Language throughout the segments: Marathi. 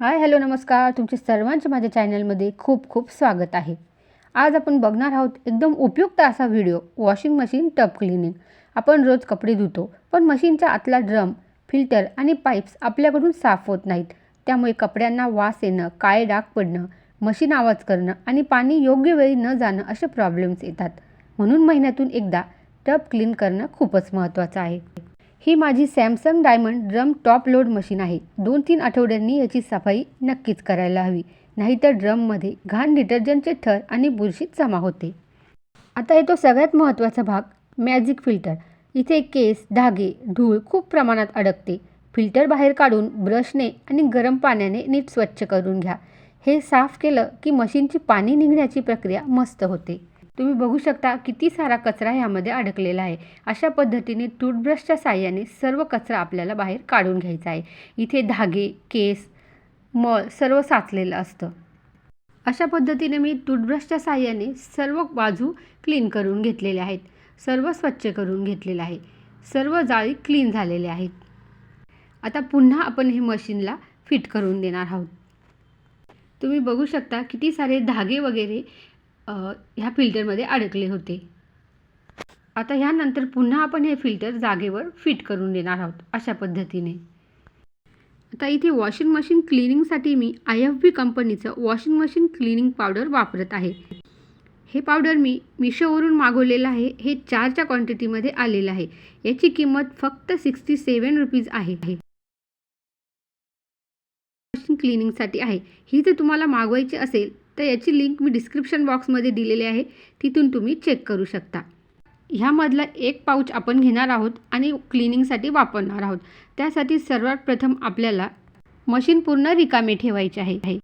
हाय हॅलो नमस्कार. तुमचे सर्वांचे माझ्या चॅनलमध्ये खूप खूप स्वागत आहे. आज आपण बघणार आहोत एकदम उपयुक्त असा video washing machine tub cleaning. आपण रोज कपडे धुतो पण मशीनच्या आतला ड्रम फिल्टर आणि पाईप्स आपल्याकडून साफ होत नाहीत. त्यामुळे कपड्यांना वास येणं काळे डाग पडणं मशीन आवाज करणं आणि पाणी योग्य वेळी न जाणं असे प्रॉब्लेम्स येतात. म्हणून महिन्यातून एकदा टब क्लीन करणं खूपच महत्त्वाचं आहे. ही माझी Samsung diamond drum top load machine आहे. दोन तीन आठवड्यांनी याची सफाई नक्कीच करायला हवी. नाहीतर ड्रममध्ये घाण डिटर्जंटचे थर आणि बुरशीत जमा होते. आता येतो सगळ्यात महत्त्वाचा भाग मॅजिक फिल्टर. इथे केस धागे धूळ खूप प्रमाणात अडकते. फिल्टर बाहेर काढून ब्रशने आणि गरम पाण्याने नीट स्वच्छ करून घ्या. हे साफ केलं की मशीनची पाणी निघण्याची प्रक्रिया मस्त होते. तुम्ही बघू शकता किती सारा कचरा ह्यामध्ये अडकलेला आहे. अशा पद्धतीने टूथब्रशच्या साह्याने सर्व कचरा आपल्याला बाहेर काढून घ्यायचा आहे. इथे धागे केस मळ सर्व साचलेलं असतं. अशा पद्धतीने मी टूथब्रशच्या साह्याने सर्व बाजू क्लीन करून घेतलेल्या आहेत. सर्व स्वच्छ करून घेतलेलं आहे. सर्व जाळी क्लीन झालेले आहेत. आता पुन्हा आपण हे मशीनला फिट करून देणार आहोत. तुम्ही बघू शकता किती सारे धागे वगैरे ह्या फिल्टरमध्ये अडकले होते. आता ह्यानंतर पुन्हा आपण हे फिल्टर जागेवर फिट करून देणार आहोत अशा पद्धतीने. आता इथे वॉशिंग मशीन क्लिनिंगसाठी मी आय एफ बी कंपनीचं वॉशिंग मशीन क्लिनिंग पावडर वापरत आहे. हे पावडर मी मिशोवरून मागवलेलं आहे हे चारच्या क्वांटिटीमध्ये आलेलं आहे. याची किंमत फक्त सिक्स्टी सेवन रुपीज आहे. मशीन क्लिनिंगसाठी आहे. ही जर तुम्हाला मागवायची असेल तर याची लिंक मी डिस्क्रिप्शन बॉक्समध्ये दिलेली आहे. तिथून तुम्ही चेक करू शकता. ह्यामधला एक पाऊच आपण घेणार आहोत आणि क्लिनिंगसाठी वापरणार आहोत. त्यासाठी सर्वात प्रथम आपल्याला मशीन पूर्ण रिकामी ठेवायची आहे.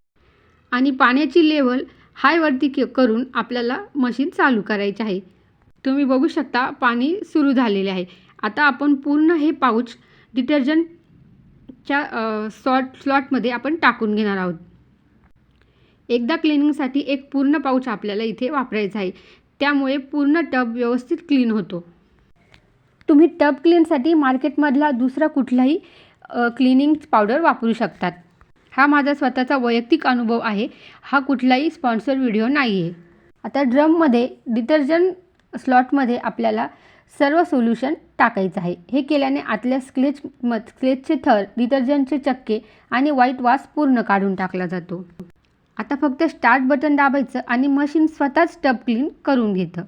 आणि पाण्याची लेवल हायवरती के करून आपल्याला मशीन चालू करायची आहे. तुम्ही बघू शकता पाणी सुरू झालेले आहे. आता आपण पूर्ण हे पाऊच डिटर्जंटच्या सॉट स्लॉटमध्ये आपण टाकून घेणार आहोत. एकदा क्लिनिंगसाठी एक पूर्ण पाऊच आपल्याला इथे वापरायचा आहे. त्यामुळे पूर्ण टब व्यवस्थित क्लीन होतो. तुम्ही टब क्लीनसाठी मार्केटमधला दुसरा कुठलाही क्लिनिंग पावडर वापरू शकतात. हा माझा स्वतःचा वैयक्तिक अनुभव आहे. हा कुठलाही स्पॉन्सर व्हिडिओ नाही आहे आता ड्रममध्ये डिटर्जंट स्लॉटमध्ये आपल्याला सर्व सोल्युशन टाकायचं आहे. हे केल्याने आतल्या स्क्लेच म स्क्लेचचे थर डिटर्जंटचे चक्के आणि व्हाईट वास पूर्ण काढून टाकला जातो. आता फक्त स्टार्ट बटन दाबायचं आणि मशीन स्वतःच टब क्लीन करून घेतं.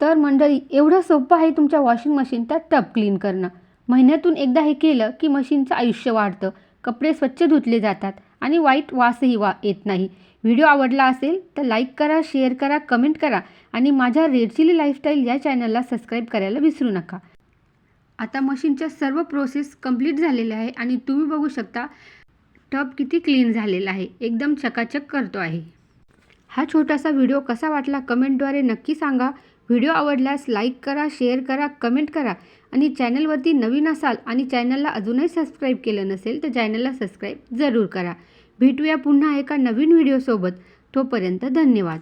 तर मंडळी एवढं सोपं आहे तुमच्या वॉशिंग मशीनचा टब क्लीन करणं. महिन्यातून एकदा हे केलं की मशीनचं आयुष्य वाढतं. कपडे स्वच्छ धुतले जातात आणि वाईट वासही वा येत नाही. व्हिडिओ आवडला असेल तर लाईक करा शेअर करा कमेंट करा आणि माझ्या रेड चिली लाईफस्टाईल या चॅनलला सबस्क्राईब करायला विसरू नका. आता मशीनच्या सर्व प्रोसेस कंप्लीट झालेल्या आहे आणि तुम्ही बघू शकता टब किती क्लीन झालेला आहे एकदम चकाचक करतो आहे. हा छोटासा व्हिडिओ कसा वाटला कमेंटद्वारे नक्की सांगा. व्हिडिओ आवडल्यास लाईक करा शेअर करा कमेंट करा. आणि चॅनलवरती नवीन असाल आणि चॅनलला अजूनही सबस्क्राईब केलं नसेल तर चॅनलला सबस्क्राईब जरूर करा. भेटूया पुन्हा एका नवीन व्हिडिओसोबत तोपर्यंत धन्यवाद.